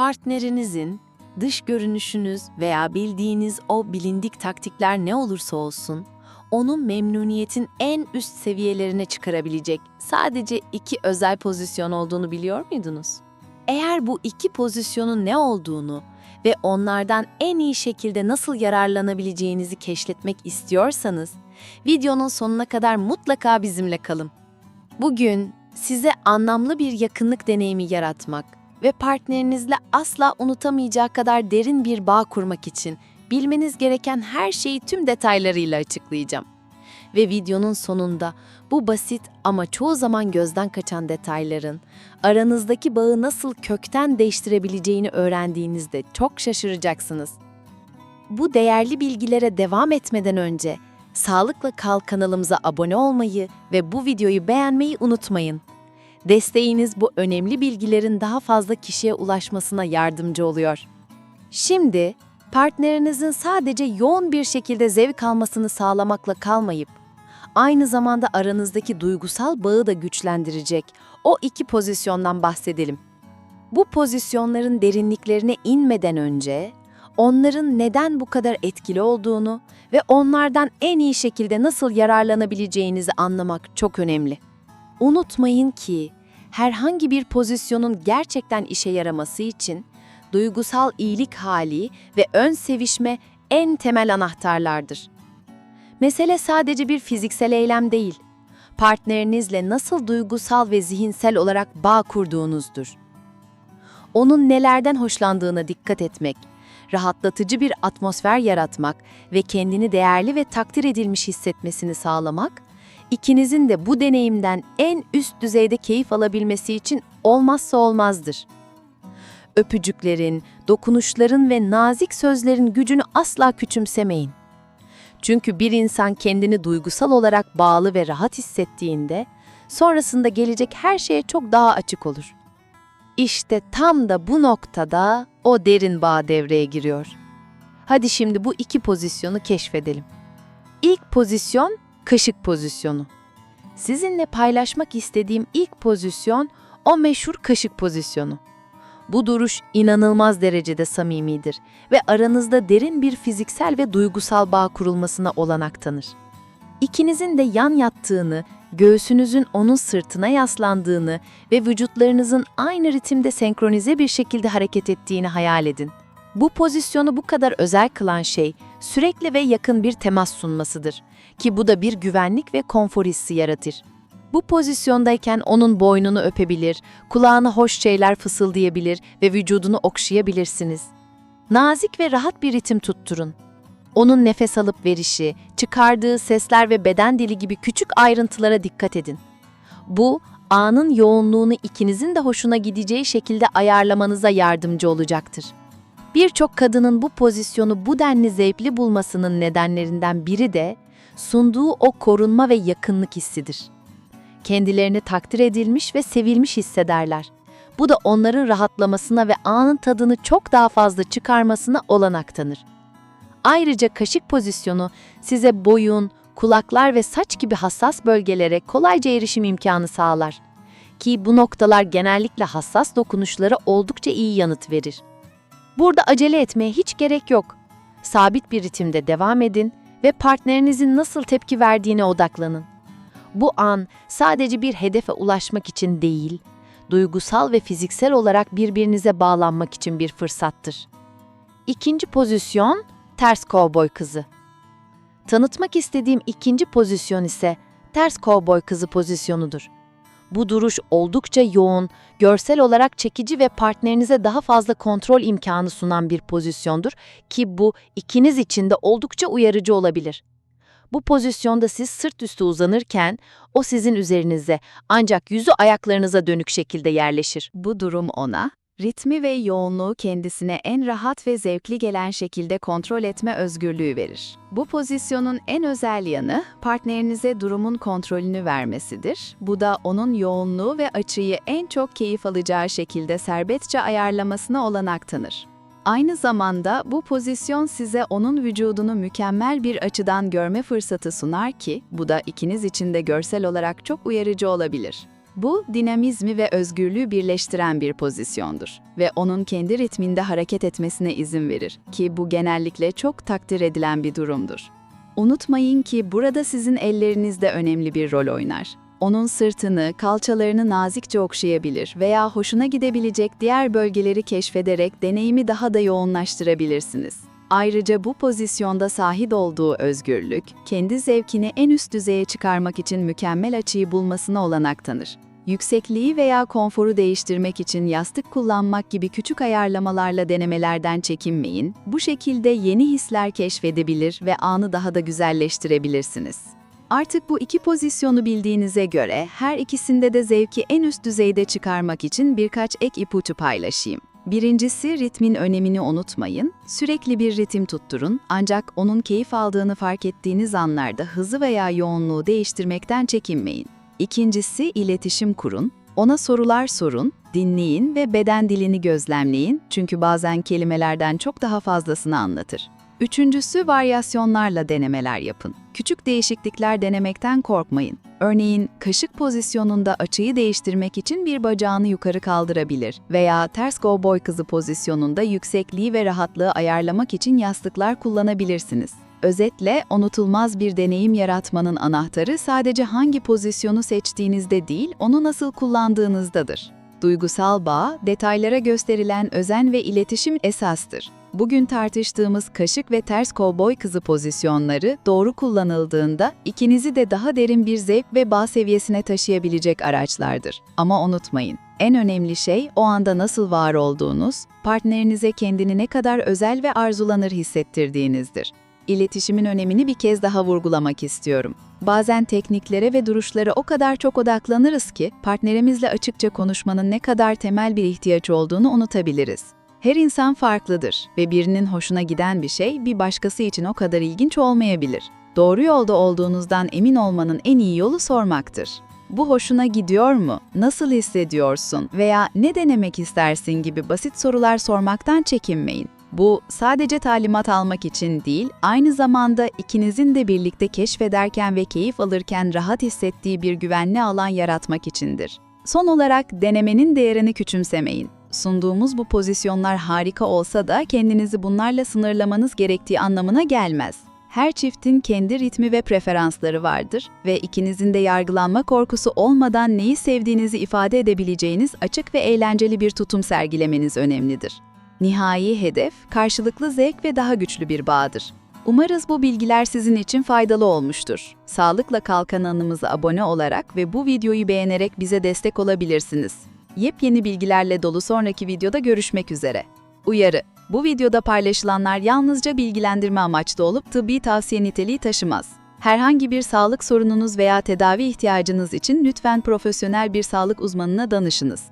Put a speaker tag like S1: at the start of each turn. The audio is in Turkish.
S1: Partnerinizin dış görünüşünüz veya bildiğiniz o bilindik taktikler ne olursa olsun, onu memnuniyetin en üst seviyelerine çıkarabilecek sadece iki özel pozisyon olduğunu biliyor muydunuz? Eğer bu iki pozisyonun ne olduğunu ve onlardan en iyi şekilde nasıl yararlanabileceğinizi keşfetmek istiyorsanız, videonun sonuna kadar mutlaka bizimle kalın. Bugün size anlamlı bir yakınlık deneyimi yaratmak ve partnerinizle asla unutamayacağı kadar derin bir bağ kurmak için bilmeniz gereken her şeyi tüm detaylarıyla açıklayacağım. Ve videonun sonunda bu basit ama çoğu zaman gözden kaçan detayların aranızdaki bağı nasıl kökten değiştirebileceğini öğrendiğinizde çok şaşıracaksınız. Bu değerli bilgilere devam etmeden önce Sağlıkla Kal kanalımıza abone olmayı ve bu videoyu beğenmeyi unutmayın. Desteğiniz bu önemli bilgilerin daha fazla kişiye ulaşmasına yardımcı oluyor. Şimdi partnerinizin sadece yoğun bir şekilde zevk almasını sağlamakla kalmayıp aynı zamanda aranızdaki duygusal bağı da güçlendirecek o iki pozisyondan bahsedelim. Bu pozisyonların derinliklerine inmeden önce onların neden bu kadar etkili olduğunu ve onlardan en iyi şekilde nasıl yararlanabileceğinizi anlamak çok önemli. Unutmayın ki herhangi bir pozisyonun gerçekten işe yaraması için duygusal iyilik hali ve ön sevişme en temel anahtarlardır. Mesele sadece bir fiziksel eylem değil, partnerinizle nasıl duygusal ve zihinsel olarak bağ kurduğunuzdur. Onun nelerden hoşlandığına dikkat etmek, rahatlatıcı bir atmosfer yaratmak ve kendini değerli ve takdir edilmiş hissetmesini sağlamak, ikinizin de bu deneyimden en üst düzeyde keyif alabilmesi için olmazsa olmazdır. Öpücüklerin, dokunuşların ve nazik sözlerin gücünü asla küçümsemeyin. Çünkü bir insan kendini duygusal olarak bağlı ve rahat hissettiğinde, sonrasında gelecek her şeye çok daha açık olur. İşte tam da bu noktada o derin bağ devreye giriyor. Hadi şimdi bu iki pozisyonu keşfedelim. İlk pozisyon kaşık pozisyonu. Sizinle paylaşmak istediğim ilk pozisyon o meşhur kaşık pozisyonu. Bu duruş inanılmaz derecede samimidir ve aranızda derin bir fiziksel ve duygusal bağ kurulmasına olanak tanır. İkinizin de yan yattığını, göğsünüzün onun sırtına yaslandığını ve vücutlarınızın aynı ritimde senkronize bir şekilde hareket ettiğini hayal edin. Bu pozisyonu bu kadar özel kılan şey sürekli ve yakın bir temas sunmasıdır ki bu da bir güvenlik ve konfor hissi yaratır. Bu pozisyondayken onun boynunu öpebilir, kulağına hoş şeyler fısıldayabilir ve vücudunu okşayabilirsiniz. Nazik ve rahat bir ritim tutturun. Onun nefes alıp verişi, çıkardığı sesler ve beden dili gibi küçük ayrıntılara dikkat edin. Bu, anın yoğunluğunu ikinizin de hoşuna gideceği şekilde ayarlamanıza yardımcı olacaktır. Birçok kadının bu pozisyonu bu denli zevkli bulmasının nedenlerinden biri de sunduğu o korunma ve yakınlık hissidir. Kendilerini takdir edilmiş ve sevilmiş hissederler. Bu da onların rahatlamasına ve anın tadını çok daha fazla çıkarmasına olanak tanır. Ayrıca kaşık pozisyonu size boyun, kulaklar ve saç gibi hassas bölgelere kolayca erişim imkanı sağlar. Ki bu noktalar genellikle hassas dokunuşlara oldukça iyi yanıt verir. Burada acele etmeye hiç gerek yok. Sabit bir ritimde devam edin ve partnerinizin nasıl tepki verdiğine odaklanın. Bu an sadece bir hedefe ulaşmak için değil, duygusal ve fiziksel olarak birbirinize bağlanmak için bir fırsattır. İkinci pozisyon ters kovboy kızı. Tanıtmak istediğim ikinci pozisyon ise ters kovboy kızı pozisyonudur. Bu duruş oldukça yoğun, görsel olarak çekici ve partnerinize daha fazla kontrol imkanı sunan bir pozisyondur ki bu ikiniz için de oldukça uyarıcı olabilir. Bu pozisyonda siz sırt üstü uzanırken o sizin üzerinize ancak yüzü ayaklarınıza dönük şekilde yerleşir. Bu durum ona ritmi ve yoğunluğu kendisine en rahat ve zevkli gelen şekilde kontrol etme özgürlüğü verir. Bu pozisyonun en özel yanı partnerinize durumun kontrolünü vermesidir. Bu da onun yoğunluğu ve açıyı en çok keyif alacağı şekilde serbestçe ayarlamasına olanak tanır. Aynı zamanda bu pozisyon size onun vücudunu mükemmel bir açıdan görme fırsatı sunar ki bu da ikiniz için de görsel olarak çok uyarıcı olabilir.
S2: Bu, dinamizmi ve özgürlüğü birleştiren bir pozisyondur ve onun kendi ritminde hareket etmesine izin verir ki bu genellikle çok takdir edilen bir durumdur. Unutmayın ki burada sizin elleriniz de önemli bir rol oynar. Onun sırtını, kalçalarını nazikçe okşayabilir veya hoşuna gidebilecek diğer bölgeleri keşfederek deneyimi daha da yoğunlaştırabilirsiniz. Ayrıca bu pozisyonda sahip olduğu özgürlük, kendi zevkini en üst düzeye çıkarmak için mükemmel açıyı bulmasına olanak tanır. Yüksekliği veya konforu değiştirmek için yastık kullanmak gibi küçük ayarlamalarla denemelerden çekinmeyin. Bu şekilde yeni hisler keşfedebilir ve anı daha da güzelleştirebilirsiniz. Artık bu iki pozisyonu bildiğinize göre her ikisinde de zevki en üst düzeyde çıkarmak için birkaç ek ipucu paylaşayım. Birincisi ritmin önemini unutmayın. Sürekli bir ritim tutturun ancak onun keyif aldığını fark ettiğiniz anlarda hızı veya yoğunluğu değiştirmekten çekinmeyin. İkincisi iletişim kurun. Ona sorular sorun, dinleyin ve beden dilini gözlemleyin çünkü bazen kelimelerden çok daha fazlasını anlatır. Üçüncüsü varyasyonlarla denemeler yapın. Küçük değişiklikler denemekten korkmayın. Örneğin kaşık pozisyonunda açıyı değiştirmek için bir bacağını yukarı kaldırabilir veya ters kovboy kızı pozisyonunda yüksekliği ve rahatlığı ayarlamak için yastıklar kullanabilirsiniz. Özetle unutulmaz bir deneyim yaratmanın anahtarı sadece hangi pozisyonu seçtiğinizde değil, onu nasıl kullandığınızdadır. Duygusal bağ, detaylara gösterilen özen ve iletişim esastır. Bugün tartıştığımız kaşık ve ters kovboy kızı pozisyonları doğru kullanıldığında ikinizi de daha derin bir zevk ve bağ seviyesine taşıyabilecek araçlardır. Ama unutmayın, en önemli şey o anda nasıl var olduğunuz, partnerinize kendini ne kadar özel ve arzulanır hissettirdiğinizdir. İletişimin önemini bir kez daha vurgulamak istiyorum. Bazen tekniklere ve duruşlara o kadar çok odaklanırız ki partnerimizle açıkça konuşmanın ne kadar temel bir ihtiyaç olduğunu unutabiliriz. Her insan farklıdır ve birinin hoşuna giden bir şey bir başkası için o kadar ilginç olmayabilir. Doğru yolda olduğunuzdan emin olmanın en iyi yolu sormaktır. Bu hoşuna gidiyor mu? Nasıl hissediyorsun? Veya ne denemek istersin gibi basit sorular sormaktan çekinmeyin. Bu sadece talimat almak için değil, aynı zamanda ikinizin de birlikte keşfederken ve keyif alırken rahat hissettiği bir güvenli alan yaratmak içindir. Son olarak denemenin değerini küçümsemeyin. Sunduğumuz bu pozisyonlar harika olsa da kendinizi bunlarla sınırlamanız gerektiği anlamına gelmez. Her çiftin kendi ritmi ve preferansları vardır ve ikinizin de yargılanma korkusu olmadan neyi sevdiğinizi ifade edebileceğiniz açık ve eğlenceli bir tutum sergilemeniz önemlidir. Nihai hedef, karşılıklı zevk ve daha güçlü bir bağdır. Umarız bu bilgiler sizin için faydalı olmuştur. Sağlıkla Kal kanalımıza abone olarak ve bu videoyu beğenerek bize destek olabilirsiniz. Yepyeni bilgilerle dolu sonraki videoda görüşmek üzere. Uyarı: Bu videoda paylaşılanlar yalnızca bilgilendirme amaçlı olup tıbbi tavsiye niteliği taşımaz. Herhangi bir sağlık sorununuz veya tedavi ihtiyacınız için lütfen profesyonel bir sağlık uzmanına danışınız.